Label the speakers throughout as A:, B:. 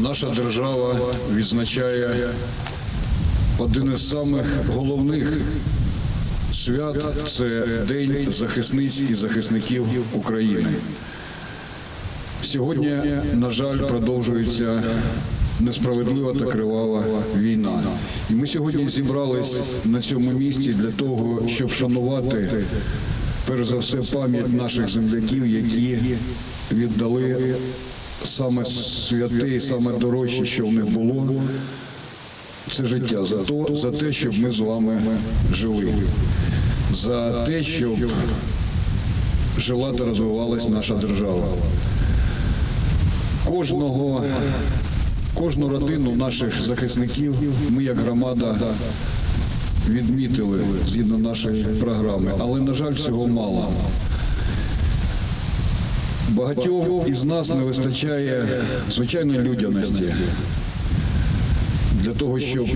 A: наша держава відзначає один із самих головних свят це День захисниць і захисників України. Сьогодні, на жаль, продовжується несправедлива та кривава війна. І ми сьогодні зібрались на цьому місці для того, щоб вшанувати перш за все пам'ять наших земляків, які віддали саме святе і саме дорожче, що в них було. Це життя за то, за те, щоб ми з вами жили, за те, щоб жила та розвивалась наша держава. Кожного, кожну родину наших захисників ми як громада відмітили згідно нашої програми, але, на жаль, цього мало. Багатьом із нас не вистачає звичайної людяності для того, щоб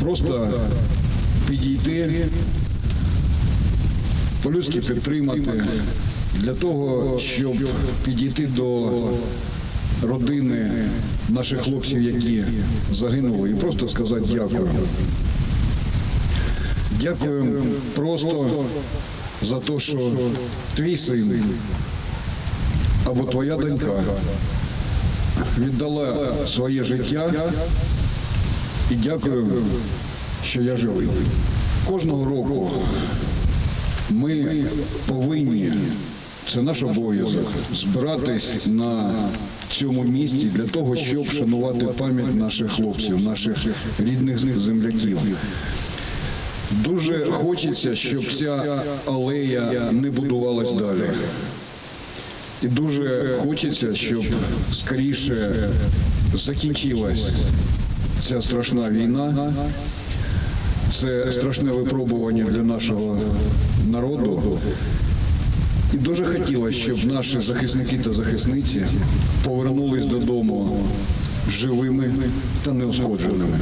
A: просто підійти, по-людськи підтримати, для того, щоб підійти до родини наших хлопців, які загинули, і просто сказати дякую. Дякую просто за те, що твій син або твоя донька віддала своє життя і дякую, що я живий. Кожного року ми повинні, це наш обов'язок, збиратись на цьому місці для того, щоб вшанувати пам'ять наших хлопців, наших рідних земляків. Дуже хочеться, щоб ця алея не будувалась далі. І дуже хочеться, щоб скоріше закінчилась ця страшна війна. Це страшне випробування для нашого народу. І дуже хотілося, щоб наші захисники та захисниці повернулись додому живими та неушкодженими.